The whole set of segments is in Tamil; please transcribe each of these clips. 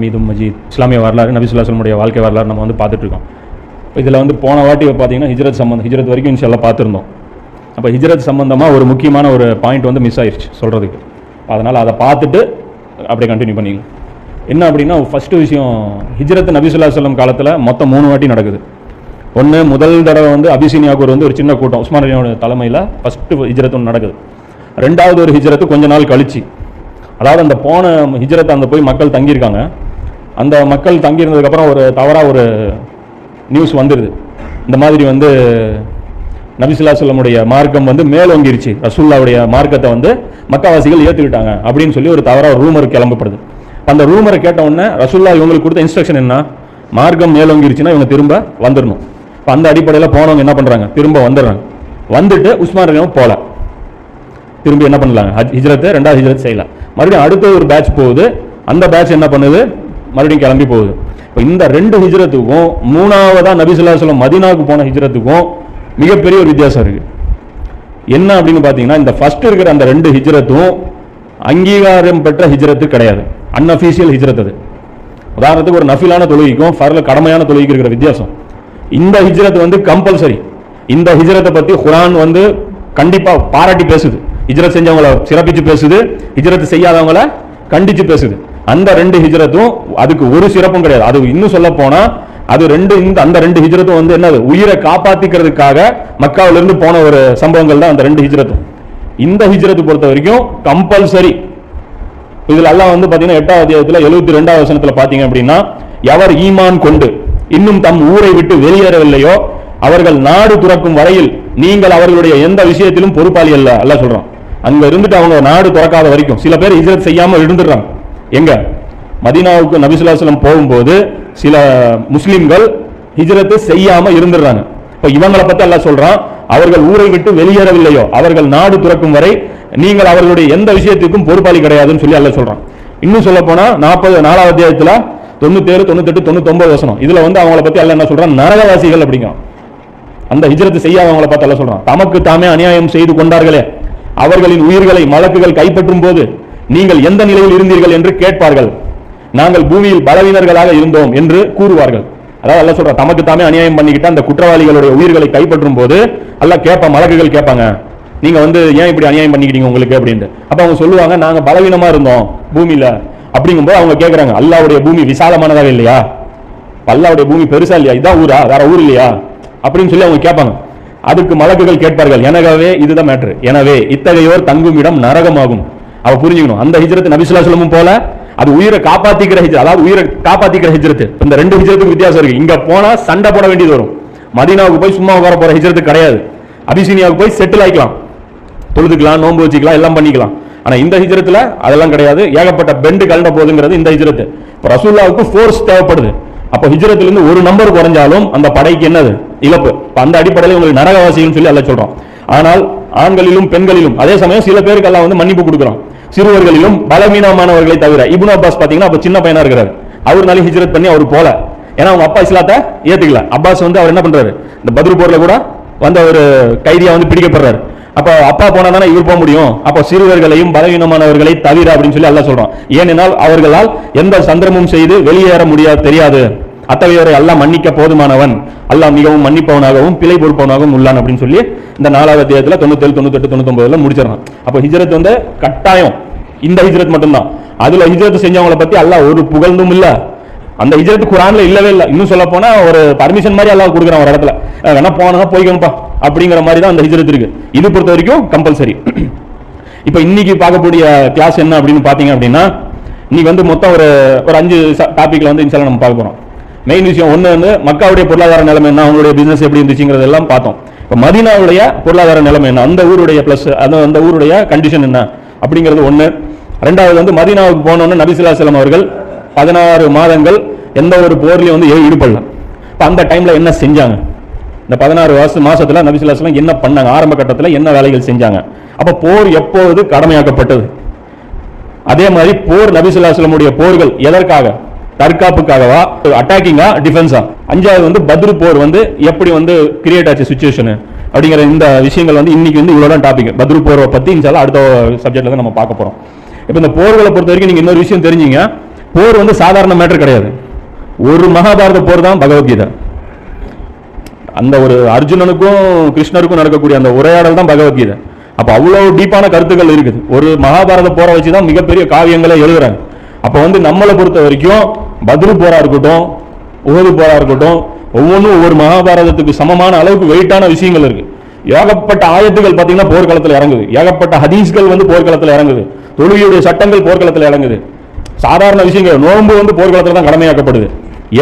ஹமீதும் மஜீத் இஸ்லாமிய வரலாறு நபி சுல்லாசனுடைய வாழ்க்கை வரலாறு நம்ம வந்து பார்த்துட்ருக்கோம். இதில் வந்து போன வாட்டி பார்த்தீங்கன்னா ஹிஜ்ரத் சம்பந்தம் ஹிஜ்ரத் வரைக்கும் இன்ஷால்லாம் பார்த்துருந்தோம். அப்போ ஹிஜ்ரத் சம்பந்தமாக ஒரு முக்கியமான ஒரு பாயிண்ட் வந்து மிஸ் ஆயிடுச்சு சொல்கிறதுக்கு அதனால் அதை பார்த்துட்டு அப்படியே கண்டினியூ பண்ணிக்கலாம். என்ன அப்படின்னா ஃபஸ்ட்டு விஷயம் ஹிஜ்ரத் நபிசுல்லா சொல்லம் காலத்தில் மொத்தம் மூணு வாட்டி நடக்குது. ஒன்று முதல் தடவை வந்து அபிசீனியாவுக்கு வந்து ஒரு சின்ன கூட்டம் உஸ்மான் அலியோட தலைமையில் ஃபஸ்ட்டு ஹிஜ்ரத் ஒன்று நடக்குது. ரெண்டாவது ஒரு ஹிஜ்ரத்து கொஞ்ச நாள் கழிச்சு. அதாவது அந்த போன ஹிஜ்ரத் அந்த போய் மக்கள் தங்கியிருக்காங்க. அந்த மக்கள் தங்கியிருந்ததுக்கப்புறம் ஒரு தவறாக ஒரு நியூஸ் வந்துடுது இந்த மாதிரி வந்து நபிசுல்லா சொல்லமுடைய மார்க்கம் வந்து மேலோங்கிருச்சு. ரசூல்லாவுடைய மார்க்கத்தை வந்து மக்காவாசிகள் ஏற்றுக்கிட்டாங்க அப்படின்னு சொல்லி ஒரு தவறாக ரூமர் கிளம்பப்படுது. அந்த ரூமரை கேட்ட உடனே ரசூல்லா இவங்களுக்கு கொடுத்த இன்ஸ்ட்ரக்ஷன் என்ன? மார்க்கம் மேலோங்கிருச்சுன்னா இவங்க திரும்ப வந்துடணும் இப்போ அந்த அடிப்படையில் போனவங்க என்ன பண்ணுறாங்க திரும்ப வந்துடுறாங்க. வந்துட்டு உஸ்மான் ரலியும் போகல திரும்பி என்ன பண்ணலாங்க? ஹஜ் ஹிஜ்ரத்து ரெண்டாவது ஹிஜ்ரத் செய்யலாம். மறுபடியும் அடுத்த ஒரு பேட்ச் போகுது. அந்த பேட்ச் என்ன பண்ணுது? மறுபடியும் கிளம்பி போகுது. இப்போ இந்த ரெண்டு ஹிஜ்ரத்துக்கும் மூணாவதாக நபி ஸல்லல்லாஹு மதீனாவுக்கு போன ஹிஜ்ரத்துக்கும் மிகப்பெரிய ஒரு வித்தியாசம் இருக்குது என்ன அப்படின்னு பார்த்தீங்கன்னா இந்த ஃபஸ்ட்டு இருக்கிற அந்த ரெண்டு ஹிஜ்ரத்தும் அங்கீகாரம் பெற்ற ஹிஜ்ரத்து கிடையாது. அன்அஃபீஷியல் ஹிஜ்ரத் அது. உதாரணத்துக்கு ஒரு நஃபிலான தொழுகைக்கும் ஃபர்ல கடமையான தொழுகைக்கு இருக்கிற வித்தியாசம். இந்த ஹிஜ்ரத் வந்து கம்பல்சரி இந்த ஹிஜ்ரத்தை பற்றி குரான் வந்து கண்டிப்பாக பாராட்டி பேசுது. ஹிஜ்ரத் செஞ்சவங்கள சிறப்பித்து பேசுது. ஹிஜ்ரத் செய்யாதவங்கள கண்டித்து பேசுது. அந்த ரெண்டு ஹிஜ்ரத்தும் அதுக்கு ஒரு சிறப்பும் கிடையாது. அது இன்னும் சொல்ல போனா அது ரெண்டு இந்த அந்த ரெண்டு ஹிஜ்ரத்தும் வந்து என்னது? உயிரை காப்பாத்திக்கிறதுக்காக மக்காவில இருந்து போன ஒரு சம்பவங்கள் தான் அந்த ரெண்டு ஹிஜ்ரத்தும். இந்த ஹிஜ்ரத்து பொறுத்த வரைக்கும் கம்பல்சரி இதுல எல்லாம் வந்து பாத்தீங்கன்னா எட்டாவது அத்தியாயத்துல எழுபத்தி ரெண்டாவது வசனத்துல பாத்தீங்க அப்படின்னா எவர் ஈமான் கொண்டு இன்னும் தம் ஊரை விட்டு வெளியேறவில்லையோ அவர்கள் நாடு துறக்கும் வரையில் நீங்கள் அவர்களுடைய எந்த விஷயத்திலும் பொறுப்பாளி அல்ல அல்ல சொல்றோம் அங்க இருந்துட்டு அவங்க நாடு துறக்காத வரைக்கும் சில பேர் ஹிஜ்ரத் செய்யாம இருந்துடுறாங்க. எங்க? மதீனாவுக்கு நபிசுல்லாஸ்லம் போகும்போது சில முஸ்லிம்கள் ஹிஜரத்து செய்யாம இருந்துடுறாங்க. இப்போ இவங்களை பத்தி எல்லாம் சொல்றான் அவர்கள் ஊரை விட்டு வெளியேறவில்லையோ அவர்கள் நாடு துறக்கும் வரை நீங்கள் அவர்களுடைய எந்த விஷயத்துக்கும் பொறுப்பாளி கிடையாதுன்னு சொல்லி அல்ல சொல்றான். இன்னும் சொல்ல போனா நாற்பது நாலாவது அத்தியாயத்துல தொண்ணூத்தேழு தொண்ணூத்தெட்டு தொண்ணூத்தொன்பது வசனம். இதுல வந்து அவங்கள பத்தி அல்ல என்ன சொல்றான்? நரகவாசிகள் அப்படிங்கிறான். அந்த ஹிஜரத்து செய்யாதவங்களை பார்த்து அல்ல சொல்றான். தமக்கு தாமே அநியாயம் செய்து கொண்டார்களே. அவர்களின் உயிர்களை மலக்குகள் கைப்பற்றும் போது நீங்கள் எந்த நிலையில் இருந்தீர்கள் என்று கேட்பார்கள். நாங்கள் பூமியில் பலவீனர்களாக இருந்தோம் என்று கூறுவார்கள். அதாவது அல்ல சொல்ற தமக்கு தாமே அநியாயம் பண்ணிக்கிட்டு அந்த குற்றவாளிகளுடைய உயிர்களை கைப்பற்றும் போது அல்ல கேட்ப மலக்குகள் கேட்பாங்க. நீங்க வந்து ஏன் இப்படி அநியாயம் பண்ணிக்கிட்டீங்க உங்களுக்கு அப்படின்ட்டு. அப்ப அவங்க சொல்லுவாங்க நாங்க பலவீனமா இருந்தோம் பூமியில. அப்படிங்கும்போது அவங்க கேட்கறாங்க அல்லாவுடைய பூமி விசாலமானதாக இல்லையா? அல்லாவுடைய பூமி பெருசா இல்லையா? இதான் ஊரா? வேற ஊர் இல்லையா? அப்படின்னு சொல்லி அவங்க கேட்பாங்க. அதுக்கு மலக்குகள் கேட்பார்கள். எனவே இதுதான் மேட்ரு எனவே இத்தகையோர் தங்கும் இடம் நரகமாகும். அவ புரிஞ்சுக்கணும். அந்த ஹிஜ்ரத் நபிசுல்லா சொல்லமும் போல அது உயிரை காப்பாத்திக்கிற ஹிஜ்ரத் அதாவது உயிரை காப்பாத்திக்கிற ஹிஜ்ரத் இந்த ரெண்டு ஹிஜ்ரத்துக்கு வித்தியாசம் இருக்கு. இங்க போனா சண்டை போட வேண்டியது வரும். மதீனாவுக்கு போய் சும்மா உட்கார போற ஹிஜ்ரத்து கிடையாது. அபிசீனியாவுக்கு போய் செட்டில் ஆயிக்கலாம். தொழுதுக்கலாம் நோன்பு வச்சுக்கலாம் எல்லாம் பண்ணிக்கலாம். ஆனா இந்த ஹிஜ்ரத்துல அதெல்லாம் கிடையாது. ஏகப்பட்ட பெண்டு கலண்ட போகுதுங்கிறது இந்த ஹிஜ்ரத்து. இப்போ ரசூல்லாவுக்கு ஃபோர்ஸ் தேவைப்படுது. அப்போ ஹிஜ்ரத்துல இருந்து ஒரு நம்பர் குறைஞ்சாலும் அந்த படைக்கு என்னது? இழப்பு. அந்த அடிப்படையில் உங்களுக்கு நரகவாசின்னு சொல்லி அல்ல சொல்றோம். ஆனால் ஆண்களிலும் பெண்களிலும் அதே சமயம் சில பேருக்கு எல்லாம் வந்து மன்னிப்பு கொடுக்குறோம் சிறுவர்களிலும் பலவீனமானவர்களை தவிர இபுன் அப்பாஸ் பாத்தீங்கன்னா அப்ப சின்ன பையனா இருக்கிறார். அவர்னால ஹிஜ்ரத் பண்ணி அவர் போல. ஏன்னா அவங்க அப்பா இஸ்லாத்தை ஏத்துக்கல. அப்பாஸ் வந்து அவர் என்ன பண்றாரு? இந்த பதில் போர்ல கூட வந்து அவர் கைதியா வந்து பிடிக்கப்படுறாரு. அப்ப அப்பா போனா தானே இவர் போக முடியும்? அப்ப சிறுவர்களையும் பலவீனமானவர்களை தவிர அப்படின்னு சொல்லி எல்லாம் சொல்றோம் ஏனென்றால் அவர்களால் எந்த சந்திரமும் செய்து வெளியேற முடியாது தெரியாது. அத்தகையோரை அல்லாஹ் மன்னிக்க போதுமானவன். அல்லாஹ் மிகவும் மன்னிப்பவனாகவும் பிழை பொறுப்பவனாகவும் உள்ளான் அப்படின்னு சொல்லி இந்த நாலாவது தேதியில் தொண்ணூத்தேழு தொண்ணூத்தெட்டு தொண்ணூத்தொன்பதுல முடிச்சிடறான். அப்போ ஹிஜ்ரத் வந்து கட்டாயம். இந்த ஹிஜ்ரத் மட்டும்தான். அதுல ஹிஜ்ரத் செஞ்சவங்கள பத்தி அல்லாஹ் ஒரு புகழ்ந்தும் இல்ல. அந்த ஹிஜ்ரத் குரான்ல இல்லவே இல்லை. இன்னும் சொல்ல போனா ஒரு பர்மிஷன் மாதிரி அல்லாஹ் கொடுக்குறான் ஒரு இடத்துல. வேணா போனா போய்க்கணும்ப்பா அப்படிங்கிற மாதிரி தான் அந்த ஹிஜ்ரத் இருக்கு. இது பொறுத்த வரைக்கும் கம்பல்சரி இப்போ இன்னைக்கு பார்க்கக்கூடிய கிளாஸ் என்ன அப்படின்னு பார்த்தீங்க அப்படின்னா இன்னைக்கு வந்து மொத்தம் ஒரு ஒரு அஞ்சு டாப்பிக்கில் வந்து இன்ஷால்லாம் நம்ம பார்க்க போகிறோம் மெயின் விஷயம் ஒன்று வந்து மக்காவுடைய பொருளாதார நிலைமை என்ன அவங்களுடைய பிசினஸ் எப்படி இருந்துச்சுங்கிறது எல்லாம் பார்த்தோம். இப்போ மதினாவுடைய பொருளாதார நிலைமை என்ன அந்த ஊருடைய ப்ளஸ் அந்த அந்த ஊருடைய கண்டிஷன் என்ன அப்படிங்கிறது ஒன்று ரெண்டாவது வந்து மதீனாவுக்கு போனோன்னு நபிசுல்லா செல்லம் அவர்கள் பதினாறு மாதங்கள் எந்த ஒரு போர்லையும் வந்து ஈடுபடல. இப்போ அந்த டைமில் என்ன செஞ்சாங்க? இந்த பதினாறு வருஷம் மாதத்தில் நபிசுல்லா செல்லம் என்ன பண்ணாங்க? ஆரம்ப கட்டத்தில் என்ன வேலைகள் செஞ்சாங்க? அப்போ போர் எப்போது கடமையாக்கப்பட்டது? அதே மாதிரி போர் நபிசுல்லாஸ்லமுடைய போர்கள் எதற்காக? தற்காப்புக்காகவா? அட்டாக்கிங்கா டிஃபென்ஸா அஞ்சாவது வந்து பத்ரு போர் வந்து எப்படி வந்து கிரியேட் ஆச்சு சுச்சுவேஷனு அப்படிங்கிற இந்த விஷயங்கள் வந்து இன்னைக்கு வந்து இவ்வளோ தான் டாபிக் பத்ரு போரை பற்றி இன்ஷால்லா அடுத்த சப்ஜெக்ட்ல தான் நம்ம பார்க்க போறோம். இப்போ இந்த போர்களை பொறுத்த வரைக்கும் நீங்கள் இன்னொரு விஷயம் தெரிஞ்சீங்க. போர் வந்து சாதாரண மேட்டர் கிடையாது. ஒரு மகாபாரத போர் தான் பகவத்கீதை. அந்த ஒரு அர்ஜுனனுக்கும் கிருஷ்ணருக்கும் நடக்கக்கூடிய அந்த உரையாடல் தான் பகவத்கீதை. அப்போ அவ்வளோ டீப்பான கருத்துக்கள் இருக்குது. ஒரு மகாபாரத போரை வச்சு தான் மிகப்பெரிய காவியங்களை எழுதுறாங்க. அப்போ வந்து நம்மளை பொறுத்த வரைக்கும் பதில் போரா இருக்கட்டும் உகது போரா இருக்கட்டும் ஒவ்வொன்றும் ஒவ்வொரு மகாபாரதத்துக்கு சமமான அளவுக்கு வெயிட்டான விஷயங்கள் இருக்கு. ஏகப்பட்ட ஆயத்துகள் பார்த்தீங்கன்னா போர்க்களத்தில் இறங்குது. ஏகப்பட்ட ஹதீஸ்கள் வந்து போர்க்களத்தில் இறங்குது. தொழுகையுடைய சட்டங்கள் போர்க்களத்தில் இறங்குது. சாதாரண விஷயங்கள் நோன்பு வந்து போர்க்களத்தில் தான் கடமையாக்கப்படுது.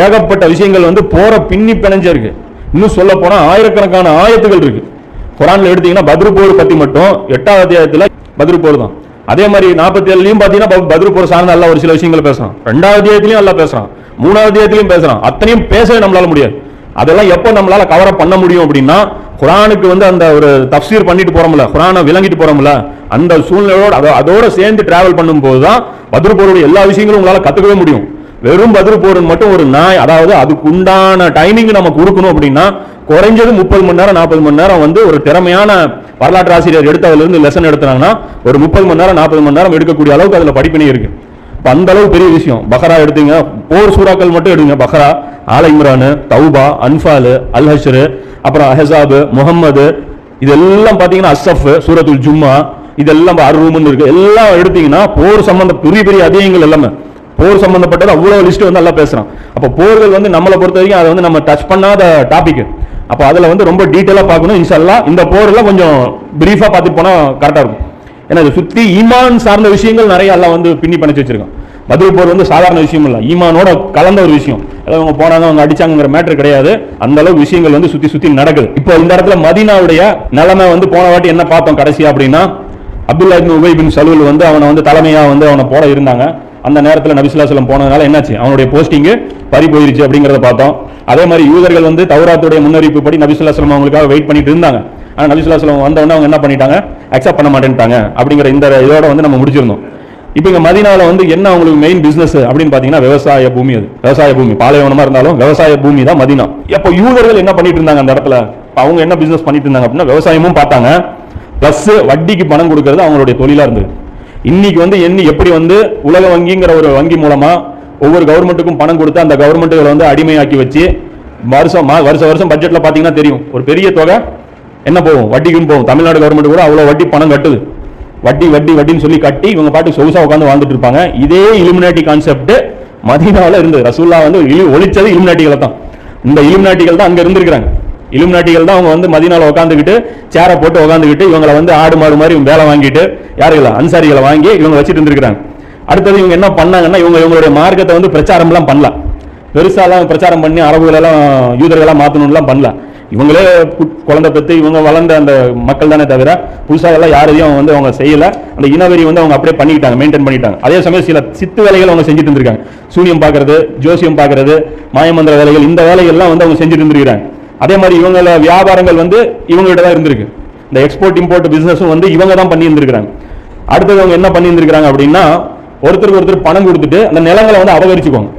ஏகப்பட்ட விஷயங்கள் வந்து போற பின்னி பிணைஞ்சிருக்கு. இன்னும் சொல்ல போனால் ஆயிரக்கணக்கான ஆயத்துகள் இருக்கு. குரான்ல எடுத்தீங்கன்னா பத்ரு போர் பத்தி மட்டும் எட்டாவது அத்தியாயத்தில் பத்ரு போர் தான். அதே மாதிரி நாற்பத்தி ஏழுலையும் பார்த்தீங்கன்னா ப- பத்ரு போர் சார்ந்த அல்ல ஒரு சில விஷயங்கள் பேசுறான். ரெண்டாவது அத்தியாயத்திலயும் அல்ல பேசுறான். மூணாவது அத்தியாயத்திலயும் பேசுறான். அத்தனையும் பேசவே நம்மளால முடியாது. அதெல்லாம் எப்போ நம்மளால கவர் பண்ண முடியும் அப்படின்னா குரானுக்கு வந்து அந்த ஒரு தஃப்சீர் பண்ணிட்டு போறோம்ல குரானை விளங்கிட்டு போறோம்ல அந்த சூழ்நிலையோட அதோட சேர்ந்து டிராவல் பண்ணும்போது தான் பத்ரு எல்லா விஷயங்களும் உங்களால் கற்றுக்கவே முடியும். வெறும் பதில் போர்னு மட்டும் ஒரு நாய். அதாவது அதுக்கு உண்டான டைமிங் நம்ம கொடுக்கணும் அப்படின்னா குறைஞ்சது முப்பது மணி நேரம் நாற்பது மணி நேரம் வந்து ஒரு திறமையான வரலாற்று ஆசிரியர் எடுத்து லெசன் எடுத்தாங்கன்னா ஒரு முப்பது மணி நேரம் நாற்பது மணி நேரம் எடுக்கக்கூடிய அளவுக்கு அதில் படிப்பினை இருக்கு. இப்போ அந்த அளவு பெரிய விஷயம். பஹரா எடுத்தீங்க போர் சூறாக்கள் மட்டும் எடுங்க. பஹரா ஆல இம்ரானு தௌபா அன்ஃபால் அல் ஹஷ்ரு அப்புறம் அஹசாபு முகம்மது இதெல்லாம் பார்த்தீங்கன்னா அசஃப் சூரத்துல் ஜும்மா இதெல்லாம் அருமுன்னு இருக்கு. எல்லாம் எடுத்தீங்கன்னா போர் சம்பந்த பெரிய பெரிய அதிகங்கள் எல்லாமே. போர் சம்பந்தப்பட்டது அவ்வளோ லிஸ்ட் வந்து நல்லா பேசுகிறான் அப்போ போர்கள் வந்து நம்மளை பொறுத்த வரைக்கும் அதை வந்து நம்ம டச் பண்ணாத டாபிக் அப்போ அதில் வந்து ரொம்ப டீட்டெயிலாக பார்க்கணும். இன்ஷல்லா இந்த போர்லாம் கொஞ்சம் பிரீஃபாக பார்த்து போனால் கரெக்டாக இருக்கும். ஏன்னா இதை சுற்றி ஈமான் சார்ந்த விஷயங்கள் நிறைய எல்லாம் வந்து பின்னி பண்ணிச்சு வச்சிருக்கான். பதில் போர் வந்து சாதாரண விஷயம் இல்லை. ஈமானோட கலந்த ஒரு விஷயம். அதாவது அவங்க போனாங்க அவங்க அடிச்சாங்கிற மேட்ரு கிடையாது. அந்த அளவு விஷயங்கள் வந்து சுற்றி சுற்றி நடக்குது. இப்போ இந்த இடத்துல மதீனாவுடைய நிலைமை வந்து போன வாட்டி என்ன பார்த்தோம் கடைசியா அப்படின்னா அப்துல்லா இப்னு உபை பின் சலூல் வந்து அவனை வந்து தலைமையாக வந்து அவனை போட இருந்தாங்க. அந்த நேரத்தில் நபிசுல்லாசலம் போனதுனால என்னாச்சு? அவனுடைய போஸ்டிங்கு பறி போயிருச்சு அப்படிங்கிறத பார்த்தோம். அதே மாதிரி யூதர்கள் வந்து தௌராத்துடைய முன்னறிவிப்பு படி நபிசுல்லாசலம் அவங்களுக்காக வெயிட் பண்ணிட்டு இருந்தாங்க. ஆனால் நபிசுல்லாசலம் வந்தவொடனே அவங்க என்ன பண்ணிட்டாங்க? அக்செப்ட் பண்ண மாட்டேன்ட்டாங்க அப்படிங்கிற இந்த இதோட வந்து நம்ம முடிச்சிருந்தோம். இப்போ இங்கே மதினாவில் வந்து என்ன அவங்களுக்கு மெயின் பிஸ்னஸ் அப்படின்னு பார்த்தீங்கன்னா விவசாய பூமி அது. விவசாய பூமி. பாலைவனமாக இருந்தாலும் விவசாய பூமி தான் மதினா. இப்போ யூதர்கள் என்ன பண்ணிட்டு இருந்தாங்க அந்த இடத்துல? இப்போ அவங்க என்ன பிஸ்னஸ் பண்ணிட்டு இருந்தாங்க அப்படின்னா விவசாயமும் பார்த்தாங்க. ப்ளஸ் வட்டிக்கு பணம் கொடுக்கறது அவங்களுடைய தொழிலாக இருந்தது. இன்னைக்கு வந்து என்ன எப்படி வந்து உலக வங்கிங்கிற ஒரு வங்கி மூலமா ஒவ்வொரு கவர்மெண்ட்டுக்கும் பணம் கொடுத்து அந்த கவர்மெண்ட்டுகளை வந்து அடிமையாக்கி வச்சு வருஷம் வருஷ வருஷம் பட்ஜெட்ல பாத்தீங்கன்னா தெரியும். ஒரு பெரிய தொகை என்ன போகும்? வட்டிக்கும் போகும். தமிழ்நாடு கவர்மெண்ட் கூட அவ்வளவு வட்டி பணம் கட்டுது. வட்டி வட்டி வட்டின்னு சொல்லி கட்டி இவங்க பாட்டு சொகுசா உட்காந்து வாழ்ந்துட்டு இருப்பாங்க. இதே இலுமினாட்டி கான்செப்ட் மதீனாவில் இருந்தது. ரசூல்லா வந்து ஒழிச்சது இலுமினாட்டிகளை தான். இந்த இலுமினாட்டிகள் தான் அங்க இருந்திருக்கிறாங்க. இலுமினாட்டிகள் தான் அவங்க வந்து மதினால உட்காந்துக்கிட்டு சேரை போட்டு உட்காந்துக்கிட்டு இவங்களை வந்து ஆடு மாடு மாதிரி வேலை வாங்கிட்டு யாருங்களா அன்சாரிகளை வாங்கி இவங்க வச்சுட்டு இருந்திருக்கிறாங்க. அடுத்தது இவங்க என்ன பண்ணாங்கன்னா இவங்க இவங்களுடைய மார்க்கத்தை வந்து பிரச்சாரம்லாம் பண்ணல. பெருசாலாம் பிரச்சாரம் பண்ணி அரபுகளெல்லாம் யூதர்களெல்லாம் மாற்றணும்லாம் பண்ணல. இவங்களே குழந்தை பெற்று இவங்க வளர்ந்த அந்த மக்கள் தானே தவிர புதுசாக எல்லாம் யாரையும் வந்து அவங்க செய்யலை. அந்த இனவெறி வந்து அவங்க அப்படியே பண்ணிக்கிட்டாங்க மெயின்டைன் பண்ணிட்டாங்க அதே சமயம் சில சித்து வேலைகள் அவங்க செஞ்சுட்டு இருந்திருக்காங்க. சூனியம் பார்க்கறது ஜோசியம் பார்க்கறது மாயமந்திர வேலைகள் இந்த வேலைகள்லாம் வந்து அவங்க செஞ்சுட்டு இருந்திருக்காங்க அதே மாதிரி இவங்கள வியாபாரங்கள் வந்து இவங்ககிட்ட தான் இருந்திருக்கு. இந்த எக்ஸ்போர்ட் இம்போர்ட் பிஸ்னஸும் வந்து இவங்க தான் பண்ணி அடுத்தது அவங்க என்ன பண்ணி அப்படின்னா ஒருத்தருக்கு ஒருத்தர் பணம் கொடுத்துட்டு அந்த நிலங்களை வந்து அபகரிச்சுக்குவாங்க.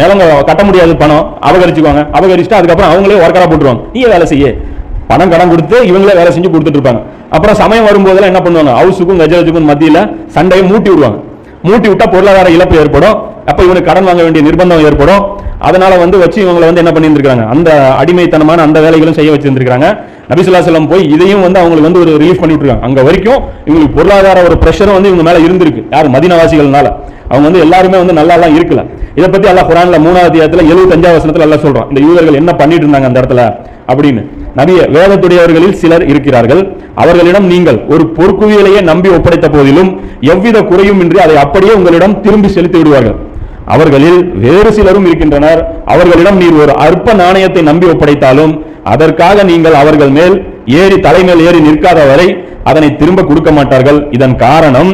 நிலங்க கட்ட முடியாது பணம் அபகரிச்சுக்குவாங்க. அபகரிச்சுட்டு அதுக்கப்புறம் அவங்களே ஒர்க்கராக போட்டுருவாங்க. நீ வேலை செய்ய. பணம் கடன் கொடுத்து இவங்களே வேலை செஞ்சு கொடுத்துட்டு இருப்பாங்க அப்புறம் சமயம் வரும்போதெல்லாம் என்ன பண்ணுவாங்க? ஹவுஸுக்கும் கஜராஜுக்கும் மத்தியில் சண்டையை மூட்டி விடுவாங்க. மூட்டி விட்டால் பொருளாதார இழப்பு ஏற்படும். அப்போ இவனுக்கு கடன் வாங்க வேண்டிய நிர்பந்தம் ஏற்படும். அதனால வந்து வச்சு இவங்களை வந்து என்ன பண்ணியிருந்திருக்காங்க அந்த அடிமைத்தனமான அந்த வேலைகளும் செய்ய வச்சிருந்திருக்காங்க நபிசுல்லா செல்லம் போய் இதையும் வந்து அவங்களுக்கு வந்து ஒரு ரிலீஃப் பண்ணி இருக்காங்க அங்க வரைக்கும் இவங்களுக்கு பொருளாதார ஒரு பிரஷரும் வந்து இவங்க மேல இருந்திருக்கு. யார்? மதினவாசிகள்னால. அவங்க வந்து எல்லாருமே வந்து நல்லா எல்லாம் இருக்கல. இதை பத்தி அல்லாஹ் குரான்ல மூணாவது இடத்துல எழுபத்தஞ்சாவது வசனத்துல எல்லாம் சொல்றோம் இந்த யூதர்கள் என்ன பண்ணிட்டு இருந்தாங்க அந்த இடத்துல? அப்படின்னு. நபிய வேதத்துடையவர்களில் சிலர் இருக்கிறார்கள். அவர்களிடம் நீங்கள் ஒரு பொற்குவியலையே நம்பி ஒப்படைத்த போதிலும் எவ்வித குறையும் இன்றி அதை அப்படியே உங்களிடம் திரும்பி செலுத்தி விடுவார்கள். அவர்களில் வேறு சிலரும் இருக்கின்றனர். அவர்களிடம் நீர் ஒரு அற்ப நாணயத்தை நம்பி ஒப்படைத்தாலும் அதற்காக நீங்கள் அவர்கள் மேல் ஏறி தலைமேல் ஏறி நிற்காத வரை அதனை திரும்ப கொடுக்க மாட்டார்கள். இதன் காரணம்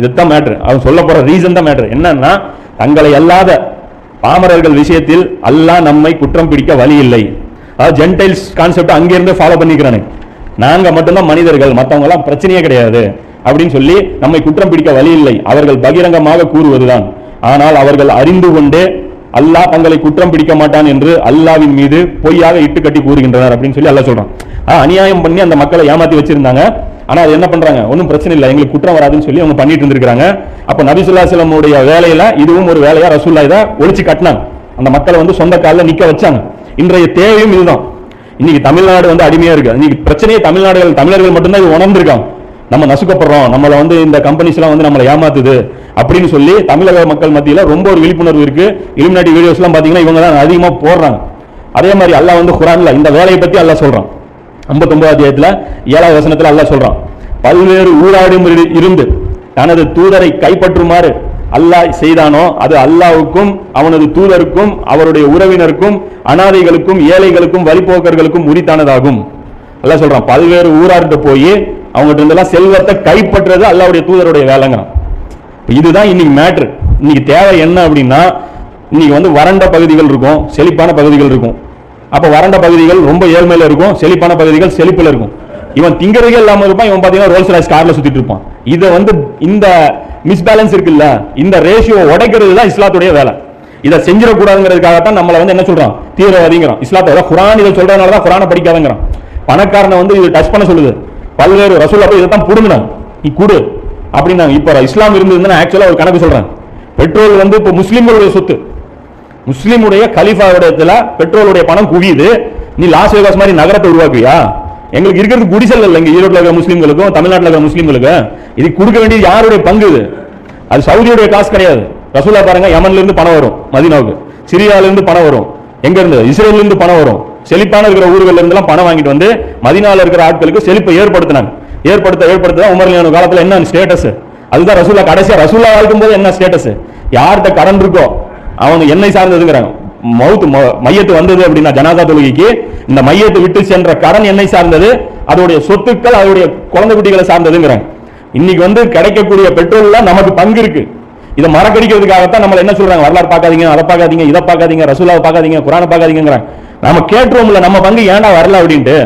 இதுதான் மேட்ரு அவன் சொல்ல போற ரீசன் தான் மேட்ரு என்னன்னா தங்களை அல்லாத பாமரர்கள் விஷயத்தில் அல்லாஹ் நம்மை குற்றம் பிடிக்க வழி இல்லை. அதாவது ஜென்டைல்ஸ் கான்செப்ட் அங்கிருந்து ஃபாலோ பண்ணிக்கிறானே. நாங்க மட்டும்தான் மனிதர்கள் மத்தவங்க எல்லாம் பிரச்சனையே கிடையாது. அப்படின்னு சொல்லி நம்மை குற்றம் பிடிக்க வழி இல்லை. அவர்கள் பகிரங்கமாக கூறுவதுதான். ஆனால் அவர்கள் அறிந்து கொண்டே அல்லாஹ் தங்களை குற்றம் பிடிக்க மாட்டான் என்று அல்லாவின் மீது பொய்யாக இட்டு கட்டி கூறுகின்றனர் அப்படின்னு சொல்லி அல்லாஹ் சொல்றான். அநியாயம் பண்ணி அந்த மக்களை ஏமாத்தி வச்சிருந்தாங்க. ஆனா அது என்ன பண்றாங்க? ஒன்றும் பிரச்சனை இல்லை. எங்களுக்கு குற்றம் வராதுன்னு சொல்லி அவங்க பண்ணிட்டு இருந்திருக்காங்க அப்ப நபிசுல்லாசலமுடைய வேலையில இதுவும் ஒரு வேலையா ரசூல்லா இதை ஒழிச்சு கட்டினாங்க. அந்த மக்களை வந்து சொந்த காலில் நிக்க வச்சாங்க. இன்றைய தேவையும் இதுதான். இன்னைக்கு தமிழ்நாடு வந்து அடிமையா இருக்கு. இன்னைக்கு பிரச்சனையே தமிழ்நாடுகள் தமிழர்கள் மட்டும்தான் இது உணர்ந்திருக்காங்க. நம்ம நசுக்கப்படுறோம். நம்மளை வந்து இந்த கம்பெனிஸ் எல்லாம் வந்து நம்மளை ஏமாத்துது. அப்படின்னு சொல்லி தமிழக மக்கள் மத்தியில் ரொம்ப ஒரு விழிப்புணர்வு இருக்கு. இலுமினாட்டி வீடியோஸ்லாம் பார்த்தீங்கன்னா இவங்க தான் அதிகமாக போடுறாங்க. அதே மாதிரி அல்லாஹ் வந்து குரான்ல இந்த வேலையை பற்றி அல்லா சொல்கிறான் 59 அத்தியாயத்தில் ஏழாவது வசனத்தில் அல்லாஹ் சொல்கிறான் பல்வேறு ஊராடும் இருந்து தனது தூதரை கைப்பற்றுமாறு அல்லாஹ் செய்தானோ அது அல்லாவுக்கும் அவனது தூதருக்கும் அவருடைய உறவினருக்கும் அனாதைகளுக்கும் ஏழைகளுக்கும் வழிபோக்கர்களுக்கும் உரித்தானதாகும். அல்லா சொல்றான் பல்வேறு ஊரார்கிட்ட போய் அவங்ககிட்ட இருந்தெல்லாம் செல்வத்தை கைப்பற்றுறது அல்லாவுடைய தூதருடைய வேலைங்கிறான். இதுதான் இன்னைக்கு மேட்ரு இன்னைக்கு தேவை என்ன அப்படின்னா இன்னைக்கு வந்து வறண்ட பகுதிகள் இருக்கும் செழிப்பான பகுதிகள் இருக்கும். அப்போ வறண்ட பகுதிகள் ரொம்ப ஏழ்மையில் இருக்கும் செழிப்பான பகுதிகள் செழிப்பில் இருக்கும். இவன் திங்கிறதுக்கே இல்லாமல் இருப்பான் இவன் பார்த்தீங்கன்னா ரோல்ஸ் ராய்ஸ் காரில் சுற்றிட்டு இருப்பான். இதை வந்து இந்த மிஸ்பேலன்ஸ் இருக்குல்ல இந்த ரேஷியோ உடைக்கிறது தான் இஸ்லாத்துடைய வேலை. இதை செஞ்சிடக்கூடாதுங்கிறதுக்காகத்தான் நம்மளை வந்து என்ன சொல்றான்? தீவிரவாதிங்கிறோம் இஸ்லாத்தோட குரான் இதை சொல்கிறதுனால தான் குரானை படிக்காதங்கிறான். பணக்காரனை வந்து இது டச் பண்ண சொல்லுது. பல்வேறு ரசூல் அப்ப இதை தான் புடுங்கினான் நீ கூடு. அப்படின்னாங்க இப்போ இஸ்லாம் இருந்ததுன்னா ஆக்சுவலாக ஒரு கணக்கு சொல்கிறேன் பெட்ரோல் வந்து இப்போ முஸ்லீம்களுடைய சொத்து. முஸ்லீமுடைய கலீஃபாவுடைய பெட்ரோலுடைய பணம் குவியுது. நீ லாஸ் வேகாஸ் மாதிரி நகரத்தை உருவாக்குவியா? எங்களுக்கு இருக்கிறது குடிசல் இல்லை இங்கே ஈரோட்டில் இருக்கிற முஸ்லீம்களுக்கும் தமிழ்நாட்டில் இருக்கிற முஸ்லீம்களுக்கும். இது கொடுக்க வேண்டியது யாருடைய பங்கு இது? அது சவுதியுடைய காசு கிடையாது. ரசூலா பாருங்க யமன்லேருந்து பணம் வரும் மதீனாவுக்கு. சிரியாவிலேருந்து பணம் வரும் எங்கேருந்து இஸ்ரேல்ல இருந்து பணம் வரும். செழிப்பான இருக்கிற ஊர்களில் இருந்தெல்லாம் பணம் வாங்கிட்டு வந்து மதினாவில் இருக்கிற ஆட்களுக்கு செழிப்பை ஏற்படுத்தினாங்க. ஏற்படுத்த ஏற்படுத்த உமர் அலியானு காலத்தில் என்ன ஸ்டேட்டஸ் அதுதான் ரசூலா கடைசியா ரசூலா வாழ்க்கும் போது என்ன ஸ்டேட்டஸ் யார்கிட்ட கடன் இருக்கோ அவங்க என்னை சார்ந்ததுங்கிறாங்க. மவுத்து மையத்து வந்தது அப்படின்னா ஜனாதா தொழுகைக்கு இந்த மையத்தை விட்டு சென்ற கடன் என்னை சார்ந்தது அதோடைய சொத்துக்கள் அதோடைய குழந்தை குட்டிகளை சார்ந்ததுங்கிறாங்க. இன்னைக்கு வந்து கிடைக்கக்கூடிய பெட்ரோல்ல நமக்கு பங்கு இருக்கு. இதை மறக்கடிக்கிறதுக்காகத்தான் நம்ம என்ன சொல்றாங்க? வரலாறு பார்க்காதீங்க அதை பார்க்காதீங்க இதை பார்க்காதீங்க ரசூலாவை பார்க்காதீங்க குரானை பார்க்காதீங்கிறாங்க நம்ம கேட்டுருவோம்ல நம்ம பங்கு ஏன்டா வரல அப்படின்ட்டு.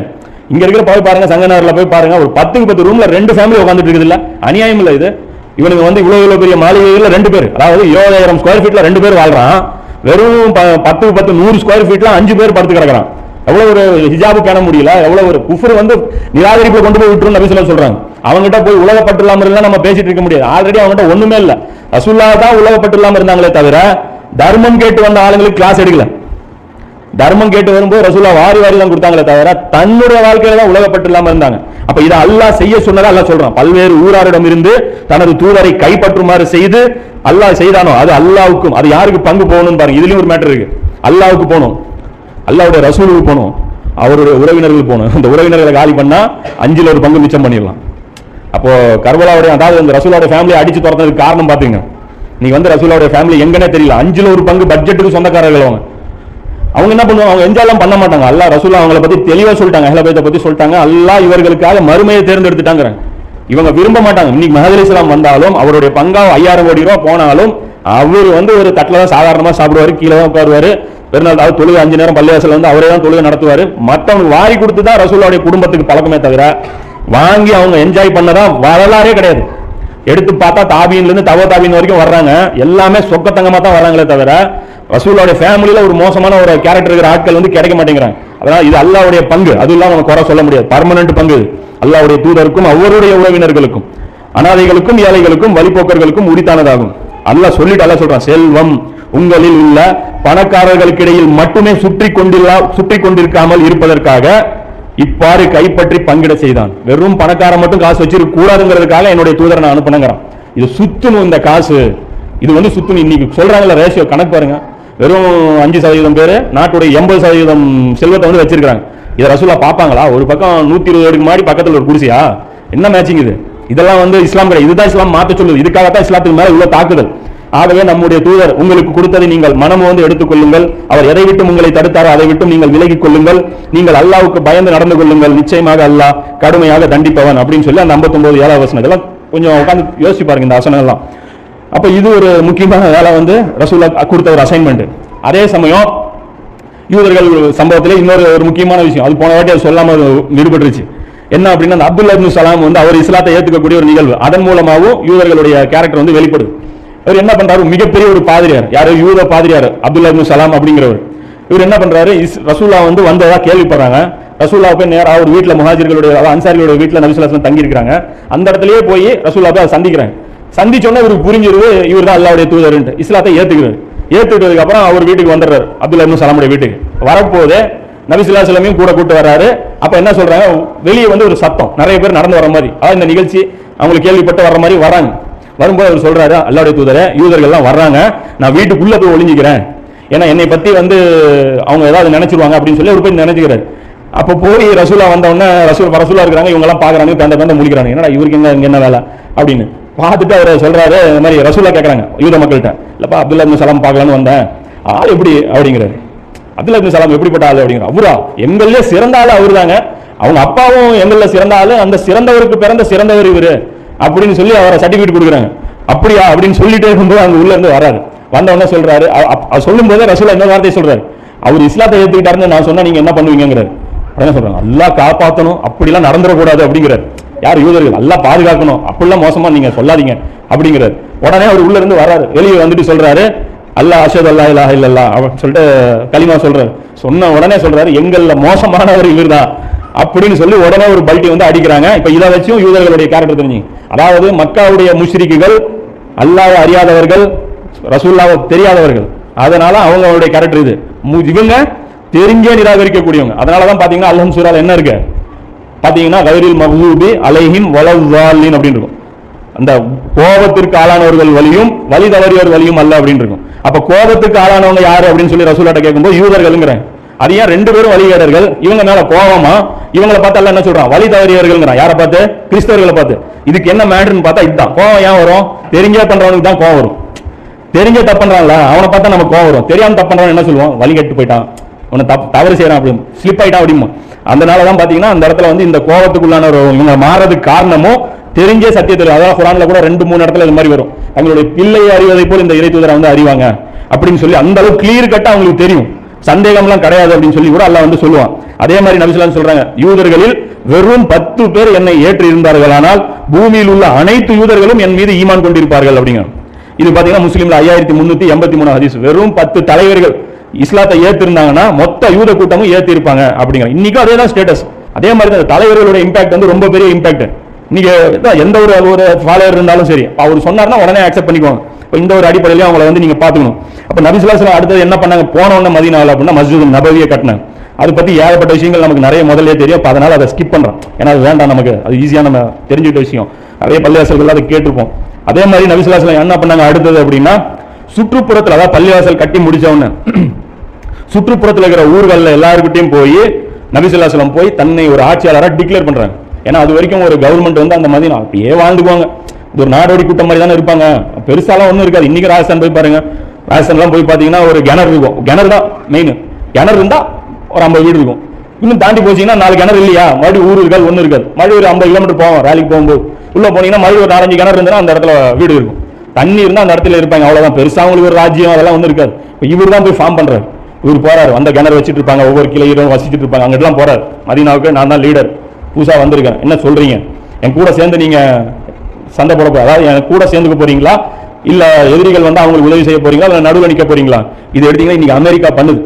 இங்க இருக்கிற போய் பாருங்க சங்கநகர்ல போய் பாருங்க. ஒரு பத்துக்கு பத்து ரூம்ல ரெண்டு ஃபேமிலி உட்காந்துட்டு இருக்குது இல்ல? அநியாயம் இல்ல இது. இவனுக்கு வந்து இவ்வளவு இவ்வளவு பெரிய மாளிகைகள்ல ரெண்டு பேர். அதாவது இருபதாயிரம் ஸ்கொயர் ஃபீட்ல ரெண்டு பேர் வாழ்றான். வெறும் ப- பத்து பத்து நூறு ஸ்கொயர் ஃபீட்ல அஞ்சு பேர் படுத்து கிடக்குறான். எவ்வளவு ஒரு ஹிஜாபு காண முடியல. எவ்வளவு ஒரு குஃபர் வந்து நிராகரிப்புல கொண்டு போய் விட்டுரும் நபி சொல்ல சொல்றாங்க. அவங்ககிட்ட போய் உலகப்பட்டு இல்லாம இருந்தா நம்ம பேசிட்டு இருக்க முடியாது. ஆல்ரெடி அவங்ககிட்ட ஒண்ணுமே இல்ல. ரசூல்லா தான் உலகப்பட்டு இல்லாம இருந்தாங்களே தவிர தர்மம் கேட்டு வந்த ஆளுங்களுக்கு கிளாஸ் எடுக்கல. தர்மம் கேட்டு வரும்போது ரசூலா வாரி வாரி தான் கொடுத்தாங்களே தவிர தன்னுடைய வாழ்க்கையில தான் உலகப்பட்டு இல்லாம இருந்தாங்க. அப்ப இதை அல்லாஹ் செய்ய சொன்னதா அல்லாஹ் சொல்றான். பல்வேறு ஊராரிடம் இருந்து தனது தூதரை கைப்பற்றுமாறு செய்து அல்லாஹ் செய்தானோ? அது அல்லாவுக்கும் அது யாருக்கு பங்கு போகணும்னு பாருங்க. இதுலயும் ஒரு மேட்டர் இருக்கு. அல்லாவுக்கு போகணும். அல்லாவுடைய ரசூலுக்கு போகணும். அவருடைய உறவினர்கள் போகணும். அந்த உறவினர்களை காலி பண்ணா அஞ்சுல ஒரு பங்கு மிச்சம் பண்ணிடலாம். அப்போ கர்பலாவுடைய அதாவது அந்த ரசூலோட ஃபேமிலியை அடிச்சு துரத்ததுக்கு காரணம் பாத்தீங்க. நீங்க வந்து ரசூலோட ஃபேமிலி எங்கன்னே தெரியல. அஞ்சுல ஒரு பங்கு பட்ஜெட்டுக்கு சொந்தக்காரர்கள் அவங்க. அவங்க என்ன பண்ணுவாங்க? அவங்க என்ஜாய்லாம் பண்ண மாட்டாங்க. அல்லா ரசூலா அவங்கள பத்தி தெளிவா சொல்லிட்டாங்க. அஹ்லபைத்தை பத்தி சொல்லிட்டாங்க. அல்லா இவர்களுக்காக மறுமையை தேர்ந்தெடுத்துட்டாங்கிறாங்க. இவங்க விரும்ப மாட்டாங்க. இன்னைக்கு மஹதல் இஸ்லாம் வந்தாலும் அவருடைய பங்கா ஐயாயிரம் கோடி ரூபா போனாலும் அவர் வந்து ஒரு தட்டில் தான் சாதாரணமா சாப்பிடுவாரு கீழே தான் உட்காருவாரு. பெருநாள் அதாவது தொழுகை அஞ்சு நேரம் பள்ளிவாசல் வந்து அவரே தான் தொழுகை நடத்துவாரு. மற்றவங்க வாரி கொடுத்து தான் ரசூலாவுடைய குடும்பத்துக்கு பழக்கமே தவிர வாங்கி அவங்க என்ஜாய் பண்ணதான் வரலாறே கிடையாது. எடுத்து பார்த்தா தாபீன்ல இருந்து தவ தாபின் வரைக்கும் வர்றாங்க. எல்லாமே சொக்கத்தங்கமா தான் வர்றாங்களே தவிர ரசூலோட ஃபேமிலியில ஒரு மோசமான ஒரு கேரக்டர் இருக்கிற ஆட்கள் வந்து கிடைக்க மாட்டேங்கிறாங்க. அதனால் இது அல்லாவுடைய பங்கு. அது இல்லாமல் நம்ம குறை சொல்ல முடியாது. பர்மனன்ட் பங்கு அல்லாவுடைய தூதருக்கும் அவருடைய உறவினர்களுக்கும் அனாதைகளுக்கும் ஏழைகளுக்கும் வழிபோக்கர்களுக்கும் உரித்தானதாகும். அல்லாஹ் சொல்லிட்டு அல்லாஹ் சொல்றான் செல்வம் உங்களில் உள்ள பணக்காரர்களுக்கிடையில் மட்டுமே சுற்றி கொண்டில்லா சுற்றி கொண்டிருக்காமல் இருப்பதற்காக இப்பாறு கைப்பற்றி பங்கிட செய்தான். வெறும் பணக்காரன் மட்டும் காசு வச்சிருக்க கூடாதுங்கிறதுக்காக என்னுடைய தூதரை நான் அனுப்புனங்கிறான். இது சுத்தணும் இந்த காசு. இது வந்து சுத்தணும் இன்னைக்கு சொல்றாங்கல்ல ரேஷியோ கணக்கு பாருங்க. வெறும் அஞ்சு சதவீதம் பேர் நாட்டுடைய எண்பது சதவீதம் செல்வத்தை வந்து வச்சிருக்காங்க இதை ரசூலா பார்ப்பாங்களா? ஒரு பக்கம் நூத்தி இருபது அடிக்கு மாதிரி பக்கத்தில் ஒரு குடிசையா? என்ன மேட்சிங் இது? இதெல்லாம் வந்து இஸ்லாம் கிடையாது. இதுதான் இஸ்லாம் மாற்ற சொல்லுது. இதுக்காகத்தான் இஸ்லாத்துக்கு மேலே உள்ள தாக்குதல். ஆகவே நம்முடைய தூதர் உங்களுக்கு கொடுத்ததை நீங்கள் மனம் வந்து எடுத்துக்கொள்ளுங்கள் அவர் எதை விட்டும் உங்களை தடுத்தாரோ அதை விட்டும் நீங்கள் விலகிக் கொள்ளுங்கள். நீங்கள் அல்லாவுக்கு பயந்து நடந்து கொள்ளுங்கள். நிச்சயமாக அல்லாஹ் கடுமையாக தண்டிப்பவன் அப்படின்னு சொல்லி அந்த 59 ஏழாவது வசனம். இதெல்லாம் கொஞ்சம் உட்காந்து யோசிச்சு பாருங்க இந்த வசனம் எல்லாம் அப்போ இது ஒரு முக்கியமான வேலை வந்து ரசூலா கொடுத்த ஒரு அசைன்மெண்ட் அதே சமயம் யூதர்கள் சம்பவத்திலே இன்னொரு ஒரு முக்கியமான விஷயம். அது போன வாட்டி அது சொல்லாம விடுபட்டுருச்சு. என்ன அப்படின்னா அந்த அப்துல்லா இப்னு சலாம் வந்து அவர் இஸ்லாத்தை ஏற்றுக்கக்கூடிய ஒரு நிகழ்வு. அதன் மூலமாகவும் யூதர்களுடைய கேரக்டர் வந்து வெளிப்படுது இவர் என்ன பண்றாரு? மிகப்பெரிய ஒரு பாதிரியார். யாரு? யூத பாதிரியார் அப்துல்லா இப்னு சலாம் அப்படிங்கிறவர். இவர் என்ன பண்றாரு? இஸ்- ரசூல்லா வந்து வந்ததா கேள்விப்படுறாங்க. ரசூல்லா போய் நேராக ஒரு வீட்டில் முஹாஜிர்களுடைய அன்சாரிகளுடைய வீட்டில் நபிசுல்லாஸ்லாம் தங்கி அந்த இடத்துலயே போய் ரசூல்லா போய் அதை சந்திக்கிறாங்க. சந்திச்சோடனே இவருக்கு புரிஞ்சிருது இவர் தான் அல்லாவுடைய தூதர்ன்ட்டு. இஸ்லாத்தை ஏத்துக்கிறாரு ஏற்றுக்கிறதுக்கு அப்புறம் அவர் வீட்டுக்கு வந்துடுறாரு அப்துல்லா இன்னும் சலாமுடைய வீட்டுக்கு. வரப்போதே நபிசுல்லா சிலமையும் கூட கூட்டு வர்றாரு. அப்ப என்ன சொல்றாங்க? வெளியே வந்து ஒரு சத்தம். நிறைய பேர் நடந்து வர மாதிரி. அதாவது இந்த நிகழ்ச்சி அவங்களுக்கு கேள்விப்பட்டு வர்ற மாதிரி வராங்க. வரும்போது அவர் சொல்றாரு அல்லாவுடைய தூதரே யூதர்கள் எல்லாம் வர்றாங்க. நான் வீட்டுக்குள்ள போய் ஒளிஞ்சிக்கிறேன். ஏன்னா என்னை பத்தி வந்து அவங்க ஏதாவது நினைச்சிருவாங்க அப்படின்னு சொல்லி அவர் போய் நினைச்சுக்கிறாரு. அப்போ போய் ரசூலா வந்தவொடனே ரசூல் ரசூலா இருக்கிறாங்க இவங்க எல்லாம் பாக்குறாங்க தந்த முடிக்கிறாங்க என்னடா இவருக்கு எங்கே இங்க என்ன வேலை? அப்படின்னு. பார்த்துட்டு அவர் சொல்றாரு இந்த மாதிரி ரசூலா கேட்கறாங்க யூத மக்கள்கிட்ட. இல்லப்பா அப்துல்லா இப்னு சலாம் பார்க்கலான்னு வந்தேன். ஆள் எப்படி அப்படிங்கிறாரு. அப்துல்லா இப்னு சலாம் எப்படிப்பட்ட ஆள் அப்படிங்கிற அவரா எங்கள்ல சிறந்த ஆள் அவர்தாங்க. அவங்க அப்பாவும் எங்கள்ல சிறந்த ஆளு அந்த சிறந்தவருக்கு பிறந்த சிறந்தவர் இவர் அப்படின்னு சொல்லி அவரை சர்டிபிகேட் கொடுக்குறாங்க. அப்படியா? அப்படின்னு சொல்லிட்டே இருக்கும்போது அங்க உள்ள இருந்து வராரு வந்தவங்க உடனே சொல்றாரு சொல்லும் போதே ரசூலா என்ன வார்த்தையை சொல்றாரு. அவர் இஸ்லாத்தை ஏற்றுக்கிட்டாருன்னு நான் சொன்னா நீங்க என்ன பண்ணுவீங்கிறாரு அப்படின்னு சொல்றாங்க நல்லா காப்பாற்றணும் அப்படிலாம் நடந்துடக்கூடாது அப்படிங்கிறார். யார் யூதர்கள் நல்லா பாதுகாக்கணும்? அப்படிலாம் மோசமா நீங்க சொல்லாதீங்க. அப்படிங்கிறார். உடனே அவர் உள்ள இருந்து வராரு வெளியே வந்துட்டு சொல்றாரு அல்லாஹ் அஷத் அல்லா இல்லாஹ இல்லல்லா அப்படின்னு சொல்லிட்டு களிமா சொல்றாரு. சொன்ன உடனே சொல்றாரு எங்கள்ல மோசமானவர் இவர்தான் அப்படின்னு சொல்லி உடனே ஒரு பல்ட்டி வந்து அடிக்கிறாங்க. இப்ப இதை வச்சும் யூதர்களுடைய கேரக்டர் தெரிஞ்சு அதாவது மக்காவுடைய முஷ்ரிக்குகள் அல்லாஹ் அறியாதவர்கள் ரசூல்லாவை தெரியாதவர்கள். அதனால அவங்களுடைய கேரக்டர் இது. மு- இவங்க தெரிஞ்சே நிராகரிக்கக்கூடியவங்க. அதனாலதான் பாத்தீங்கன்னா அல்ஹம் சூரால என்ன இருக்கு? பாத்தீங்கன்னா கதிரில் மஹூபி அலைஹிம் வளவாலின் அப்படின்னு இருக்கும். அந்த கோபத்திற்கு ஆளானவர்கள் வழியும் வழி தவறியவர் வழியும் அல்ல அப்படின்னு இருக்கும். அப்ப கோபத்துக்கு ஆளானவங்க யாரு அப்படின்னு சொல்லி ரசூலாட்ட கேட்கும்போது யூதர்கள்ங்கிறேன் அது ஏன் ரெண்டு பேரும் வழிகேடர்கள் இவங்க மேல கோபமா? இவங்களை பார்த்தா எல்லாம் என்ன சொல்றான்? வழி தவறியவர்கள்ங்கிறான். யாரை பார்த்து? கிறிஸ்தவர்களை பார்த்து. இதுக்கு என்ன மேட்ருன்னு பார்த்தா இதுதான். கோவம் ஏன் வரும்? தெரிஞ்சே பண்றவனுக்கு தான் கோவம் வரும். தெரிஞ்ச தப்பு பண்றான்ல அவனை பார்த்தா நம்ம கோவம் வரும். தெரியாம தப்பு பண்றவன் என்ன சொல்லுவான்? வழி கெட்டு போயிட்டான். உன்னை தப்பு தவறு செய்யறான் அப்படி ஸ்லிப் ஆயிட்டான் அப்படிமா அதனால தான் பார்த்தீங்கன்னா அந்த இடத்துல வந்து இந்த கோவத்துக்குள்ளான ஒரு இவங்க மாறதுக்கு காரணமும் தெரிஞ்சே சத்தியத்தில் அதாவது குரானில் கூட ரெண்டு மூணு இடத்துல இது மாதிரி வரும். தங்களுடைய பிள்ளையை அறிவதை போல் இந்த இறை தூதரை வந்து அறிவாங்க. அப்படின்னு சொல்லி அந்த அளவுக்கு கிளியர் கட்டாக அவங்களுக்கு தெரியும். சந்தேகம்லாம் கிடையாது அப்படின்னு சொல்லி கூட எல்லாம் வந்து சொல்லுவான். அதே மாதிரி நபிசுலாம் சொல்றாங்க யூதர்களில் வெறும் பத்து பேர் என்னை ஏற்று இருந்தார்களானால் பூமியில் உள்ள அனைத்து யூதர்களும் என் மீது ஈமான் கொண்டிருப்பார்கள் அப்படிங்க இது பாத்தீங்கன்னா முஸ்லீம்ல ஐயாயிரத்தி முன்னூத்தி எண்பத்தி மூணு ஹதீஸ். வெறும் பத்து தலைவர்கள் இஸ்லாத்தை ஏத்திருந்தாங்கன்னா மொத்த யூத கூட்டமும் ஏத்திருப்பாங்க அப்படிங்கிற இன்னைக்கும் அதே தான் ஸ்டேட்டஸ் அதே மாதிரி தான் தலைவர்களோட இம்பாக்ட் வந்து ரொம்ப பெரிய இம்பாக்ட் நீங்க எந்த ஒரு ஒரு ஃபாலோவர் இருந்தாலும் சரி அவர் சொன்னார்னா உடனே அக்செப்ட் பண்ணிக்குவாங்க. இப்போ இந்த ஒரு அடிப்படையில அவங்கள வந்து நீங்க பாத்துக்கணும் அப்ப நபிசுலாசலம் அடுத்தது என்ன பண்ணாங்க? போன உடனே அப்படின்னா மஸ்ஜித் நபவியை கட்டினாங்க. அது பத்தி ஏகப்பட்ட விஷயங்கள் நமக்கு நிறைய முதல்ல தெரியும். அப்போ அதனால அதை ஸ்கிப் பண்றோம். ஏன்னா அது வேண்டாம் நமக்கு. அது ஈஸியா நம்ம தெரிஞ்சுக்கிட்ட விஷயம். நிறைய பள்ளிவாசல்கள் அதை கேட்டிருப்போம். அதே மாதிரி நபிசுல்லாஸ்லாம் என்ன பண்ணாங்க அடுத்தது அப்படின்னா சுற்றுப்புறத்தில் அதாவது பள்ளிவாசல் கட்டி முடிச்ச உடனே சுற்றுப்புறத்தில் இருக்கிற ஊர்களில் எல்லாருக்கிட்டையும் போய் நபிசுல்லாஸ்லம் போய் தன்னை ஒரு ஆட்சியாளராக டிக்ளேர் பண்ணுறாங்க ஏன்னா அது வரைக்கும் ஒரு கவர்மெண்ட் வந்து அந்த மாதிரி அப்படியே வாழ்ந்துக்குவாங்க. இது ஒரு நாடோடி கூட்டம் மாதிரி தானே இருப்பாங்க. பெருசாலாம் ஒன்றும் இருக்காது. இன்றைக்கி ராஜஸ்தான் போய் பாருங்கள் ராஜஸ்தான்லாம் போய் பார்த்தீங்கன்னா ஒரு கிணறு இருக்கும். கிணறு தான் மெயின் கிணறு இருந்தால் ஒரு ஐம்பது வீடு இருக்கும். இன்னும் தாண்டி போச்சீங்கன்னா நாலு கிணறு இல்லையா? மறுபடியும் ஊர் இருக்காது ஒன்றும் இருக்காது. மறுபடியும் ஒரு ஐம்பது கிலோமீட்டர் போவோம் ரேலிக்கு போகும்போது. உள்ளே போனீங்கன்னா மறுபடியும் ஒரு நாலஞ்சு கிணறு இருந்தால் அந்த இடத்துல வீடு இருக்கும். தண்ணி இருந்தால் அந்த இடத்துல இருப்பாங்க. அவ்வளோதான் பெருசாக அவங்களுக்கு ஒரு ராஜ்யம் அதெல்லாம் ஒன்றும் இருக்காது. இப்போ இவர் தான் போய் ஃபார்ம் பண்ணுறாரு இவர் போறாரு. அந்த கிணறு வச்சுட்டு இருப்பாங்க. ஒவ்வொரு கிளையிலும் வசிச்சுட்டு இருப்பாங்க. அங்கிட்டலாம் போறாரு. மதினாவுக்கு நான் தான் லீடர் புதுசாக வந்திருக்கேன். என்ன சொல்றீங்க? என் கூட சேர்ந்து நீங்க சண்டை போட அதாவது என் கூட சேர்ந்துக்க போறீங்களா? இல்ல எதிரிகள் வந்து அவங்களுக்கு உதவி செய்ய போறீங்களா? இல்லை நடுவணிக்க போறீங்களா? இது எடுத்தீங்கன்னா இன்னைக்கு அமெரிக்கா பண்ணுது.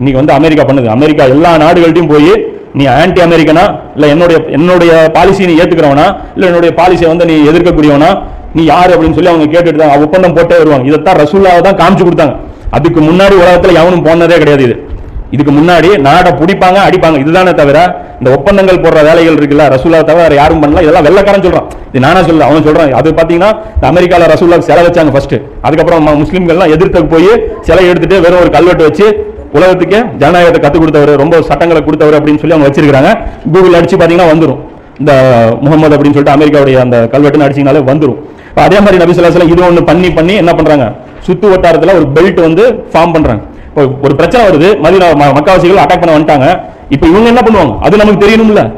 இன்னைக்கு வந்து அமெரிக்கா பண்ணுது. அமெரிக்கா எல்லா நாடுகள்ட்டையும் போய் நீ ஆன்டி அமெரிக்கனா இல்லை என்னுடைய என்னுடைய பாலிசி நீ ஏற்றுக்கிறவனா இல்லை என்னுடைய பாலிசியை வந்து நீ எதிர்க்கக்கூடியவனா? நீ யார் அப்படின்னு சொல்லி அவங்க கேட்டுட்டு தான் ஒப்பந்தம் போட்டே வருவாங்க. இதைத்தான் ரசூல்லாவை தான் காமிச்சு கொடுத்தாங்க. அதுக்கு முன்னாடி உலகத்தில் எவனும் போனதே கிடையாது இது. இதுக்கு முன்னாடி நாடை பிடிப்பாங்க அடிப்பாங்க. இதுதானே தவிர இந்த ஒப்பந்தங்கள் போடுற வேலைகள் இருக்குல்ல ரசூலா தவிர யாரும் பண்ணல. இதெல்லாம் வெள்ளக்காரன் சொல்றான். இது நானா சொல்ல அவன் சொல்றான். அது பாத்தீங்கன்னா இந்த அமெரிக்கால ரசூலா சிலை வச்சாங்க ஃபர்ஸ்ட் அதுக்கப்புறம் முஸ்லீம்கள்லாம் எதிர்த்து போய் சிலை எடுத்துட்டு வெறும் ஒரு கல்வெட்டு வச்சு உலகத்துக்கு ஜனநாயகத்தை கற்றுக் கொடுத்தவர் ரொம்ப சட்டங்களை கொடுத்தவர் அப்படின்னு சொல்லி அவங்க வச்சிருக்காங்க கூகுள் அடிச்சு பாத்தீங்கன்னா வந்துடும் இந்த முகமது அப்படின்னு சொல்லிட்டு அமெரிக்காவுடைய அந்த கல்வெட்டுன்னு அடிச்சிங்கனாலே வந்துடும் அதே மாதிரி நபி ஸல்லல்லாஹு இது ஒன்று பண்ணி பண்ணி என்ன பண்றாங்க? சுற்று வட்டாரத்தில் ஒரு பெல்ட் வந்து ஃபார்ம் பண்றாங்க. இப்போ ஒரு பிரச்சனை வருது மதினா ம- மக்காவாசிகள் அட்டாக் பண்ண வந்துட்டாங்க. இப்போ இவங்க என்ன பண்ணுவாங்க? அது நமக்கு தெரியணும்ல.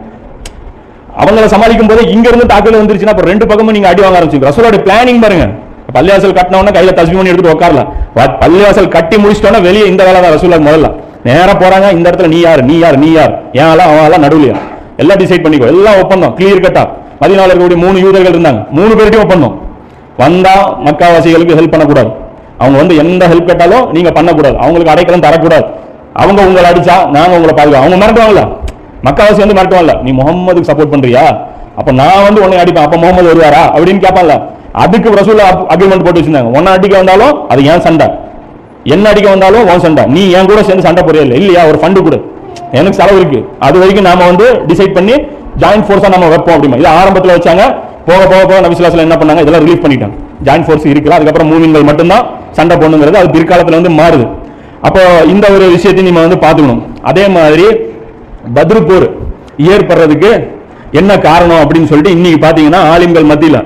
அவங்கள சமாளிக்கும் போது இங்க இருந்து தாக்கல் வந்துருச்சுன்னா அப்ப ரெண்டு பக்கமும் நீங்க அடி வாங்க ஆரம்பிச்சு ரசூலோட பிளானிங் பாருங்க. பள்ளிவாசல் கட்டினவொடனே கையில தஸ்பி பண்ணி எடுத்துட்டு உட்காரல வ- பள்ளிவாசல் கட்டி முடிச்சிட்டோன்னா வெளியே இந்த வேலை தான் ரசூலா முதல்ல. நேரம் போறாங்க இந்த இடத்துல நீ யார் நீ யார் நீ யார்? ஏன் ஆளா அவன் ஆளா நடுவுலையா? எல்லாம் டிசைட் பண்ணிக்கோ. எல்லாம் ஒப்பந்தம் கிளியர் கட்டா மதினால இருக்கக்கூடிய மூணு யூதர்கள் இருந்தாங்க. மூணு பேர்கிட்டையும் ஒப்பந்தம். வந்தா மக்காவாசிகளுக்கு ஹெல்ப் பண்ணக்கூடாது. அவங்க வந்து எந்த ஹெல்ப் கேட்டாலும் நீங்க பண்ணக்கூடாது. அவங்களுக்கு அடைக்கலம் தரக்கூடாது. அவங்க உங்களை அடிச்சா நாங்க உங்களை பாதுகா அவங்க மிரட்டுவாங்கல்ல? மக்காவாசி வந்து மிரட்டுவான்ல நீ முகம்மதுக்கு சப்போர்ட் பண்றியா? அப்ப நான் வந்து உன்னை அடிப்பேன். அப்ப முகமது வருவாரா? அப்படின்னு கேட்பான்ல. அதுக்கு ரசூல் அக்ரிமெண்ட் போட்டு வச்சிருந்தாங்க. ஒன்ன அடிக்க வந்தாலும் அது ஏன் சண்டை. என்ன அடிக்க வந்தாலும் உன் சண்டை. நீ என் கூட சேர்ந்து சண்டை போறியா இல்லை இல்லையா? ஒரு ஃபண்டு கொடு. எனக்கு செலவு இருக்கு. அது வரைக்கும் நாம வந்து டிசைட் பண்ணி ஜாயின்ட் ஃபோர்ஸா நம்ம வைப்போம் அப்படிமா. இது ஆரம்பத்தில் வச்சாங்க. போக போக போக நபிசுலாசில் என்ன பண்ணாங்க? இதெல்லாம் ரிலீஃப் பண்ணிட்டாங்க. ஜாயின்ட் ஃபோர்ஸ் இருக்குல்ல அதுக்கப்புறம் மூவிங்கள் மட்டும்தான் சண்டை போடணுங்கிறது அது பிற்காலத்தில் வந்து மாறுது. அப்போ இந்த ஒரு விஷயத்தையும் நீங்கள் வந்து பார்த்துக்கணும். அதே மாதிரி பத்ரு ஏற்படுறதுக்கு என்ன காரணம் அப்படின்னு சொல்லிட்டு இன்னைக்கு பார்த்தீங்கன்னா ஆலிம்கள் மத்தியில்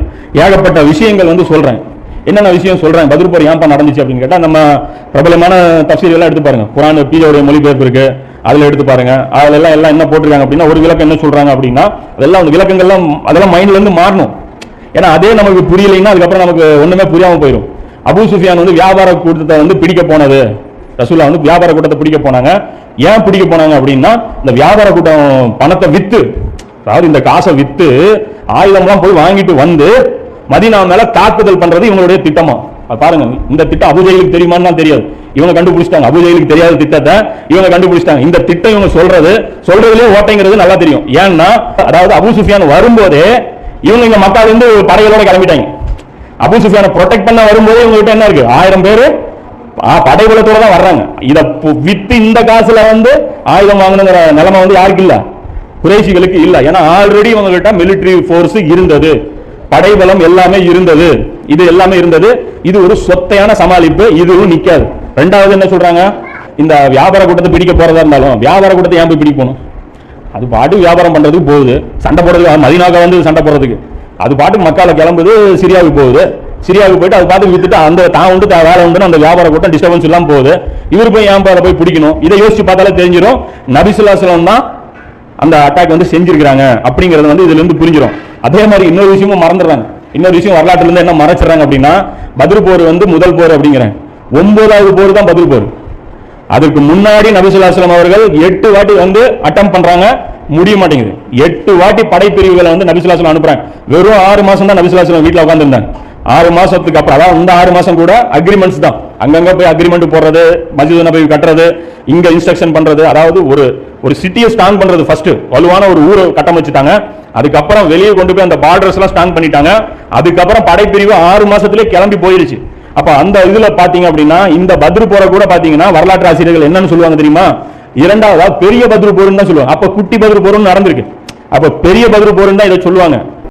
ஏகப்பட்ட விஷயங்கள் வந்து சொல்கிறேன் என்னென்ன விஷயம் சொல்கிறேன் பத்ரு ஏன்பா நடந்துச்சு அப்படின்னு கேட்டால் நம்ம பிரபலமான தப்சீர் எல்லாம் எடுத்து பாருங்க. குரான் பீஜாவுடைய மொழிபெயர்ப்பு இருக்கு. அதில் எடுத்து பாருங்க. அதில் எல்லாம் எல்லாம் என்ன போட்டிருக்காங்க அப்படின்னா ஒரு விளக்கம் என்ன சொல்கிறாங்க அப்படின்னா அதெல்லாம் அந்த விளக்கங்கள்லாம் அதெல்லாம் மைண்ட்லேருந்து மாறணும். ஏன்னா அதே நமக்கு புரியலைன்னா அதுக்கப்புறம் நமக்கு ஒன்றுமே புரியாமல் போயிடும் அபு சுஃபியான் வந்து வியாபார கூட்டத்தை வந்து பிடிக்க போனது. ரசூலா வந்து வியாபார கூட்டத்தை பிடிக்க போனாங்க. ஏன் பிடிக்க போனாங்க அப்படின்னா இந்த வியாபார கூட்டம் பணத்தை வித்து அதாவது இந்த காசை வித்து ஆயுதம்லாம் போய் வாங்கிட்டு வந்து மதீனா மேல தாக்குதல் பண்றது இவங்களுடைய திட்டமா. பாருங்க இந்த திட்டம் அபுஜெயிலுக்கு தெரியுமான்னு தான் தெரியாது. இவங்க கண்டுபிடிச்சிட்டாங்க. அபுஜெயிலுக்கு தெரியாத திட்டத்தை இவங்க கண்டுபிடிச்சிட்டாங்க. இந்த திட்டம் இவங்க சொல்றது சொல்றதுலயே ஓட்டைங்கிறது நல்லா தெரியும். ஏன்னா அதாவது அபு சுஃபியான் வரும்போதே இவங்க இங்க மக்கள் வந்து படைகளோட கிளம்பிட்டாங்க. அபு சுஃபியான ப்ரொடெக்ட் பண்ண வரும்போது இவங்ககிட்ட என்ன இருக்கு? ஆயிரம் பேர் ஆ, படைபலத்தோட தான் வர்றாங்க. இதை பு- வித்து இந்த காசுல வந்து ஆயுதம் வாங்கணுங்கிற நிலைமை வந்து யாருக்கு இல்ல? குறைசிகளுக்கு இல்ல. ஏன்னா ஆல்ரெடி இவங்க மிலிட்ரி மிலிட்டரி ஃபோர்ஸ் இருந்தது. படைபலம் எல்லாமே இருந்தது. இது எல்லாமே இருந்தது. இது ஒரு சொத்தையான சமாளிப்பு. இதுவும் நிக்காது. ரெண்டாவது என்ன சொல்றாங்க? இந்த வியாபார கூட்டத்தை பிடிக்க போறதா இருந்தாலும் வியாபார கூட்டத்தை ஏன் போய் பிடிக்கணும் அது பாட்டு வியாபாரம் பண்றதுக்கு போகுது. சண்டை போடுறதுக்கு மதினாக வந்து சண்டை போடுறதுக்கு. அது பாட்டுக்கு மக்களை கிளம்புது சிரியாவுக்கு போகுது. சிரியாவுக்கு போயிட்டு அது பாட்டுக்கு வித்துட்டு அந்த தான் உண்டு தான் வேலை உண்டு அந்த வியாபார கூட்டம் டிஸ்டர்பன்ஸ் இல்லாம போகுது. இவர் போய் ஏன் போய் பிடிக்கணும். இதை யோசிச்சு பார்த்தாலே தெரிஞ்சிடும் நபிசுல்லாஸ்லம் தான் அந்த அட்டாக் வந்து செஞ்சிருக்கிறாங்க அப்படிங்கறது வந்து இதுல இருந்து புரிஞ்சிடும் அதே மாதிரி இன்னொரு விஷயமும் மறந்துடுறாங்க. இன்னொரு விஷயம் வரலாற்றுல இருந்து என்ன மறைச்சிடுறாங்க அப்படின்னா பதில் போர் வந்து முதல் போர் அப்படிங்கிறாங்க ஒன்பதாவது போர் தான் பதில் போர். அதற்கு முன்னாடி நபிசுல்லாஸ்லாம் அவர்கள் எட்டு வாட்டி வந்து அட்டம் பண்றாங்க. முடிய மாட்டேங்குது. எட்டு வாட்டி படைப்பிரிவுகளை வந்து நபிசுலாசலம் அனுப்புறாங்க. வெறும் ஆறு மாசம் தான் நபிசுலாசலம் வீட்டில் உட்காந்துருந்தாங்க ஆறு மாசத்துக்கு அப்புறம் அதாவது இந்த ஆறு மாசம் கூட அக்ரிமெண்ட்ஸ் தான். அங்கங்க போய் அக்ரிமெண்ட் போடுறது மஸ்ஜித் போய் கட்டுறது இங்க இன்ஸ்ட்ரக்ஷன் பண்றது அதாவது ஒரு ஒரு சிட்டியை ஸ்ட்ராங் பண்றது ஃபர்ஸ்ட் வலுவான ஒரு ஊரை கட்டமைச்சிட்டாங்க அதுக்கப்புறம் வெளியே கொண்டு போய் அந்த பார்டர்ஸ் எல்லாம் ஸ்ட்ராங் பண்ணிட்டாங்க. அதுக்கப்புறம் படைப்பிரிவு ஆறு மாசத்துலயே கிளம்பி போயிருச்சு அப்ப அந்த இதுல பாத்தீங்க அப்படின்னா இந்த பத்ரு போற கூட பாத்தீங்கன்னா வரலாற்று ஆசிரியர்கள் என்னன்னு சொல்லுவாங்க தெரியுமா? இரண்டாவதா பெரிய பத்ரு போருன்னு தான் சொல்லுவாங்க. அப்ப குட்டி பதில் போருன்னு நடந்திருக்கு. அப்ப பெரிய பதில் போருன்னு தான் இதை சொல்லுவாங்க.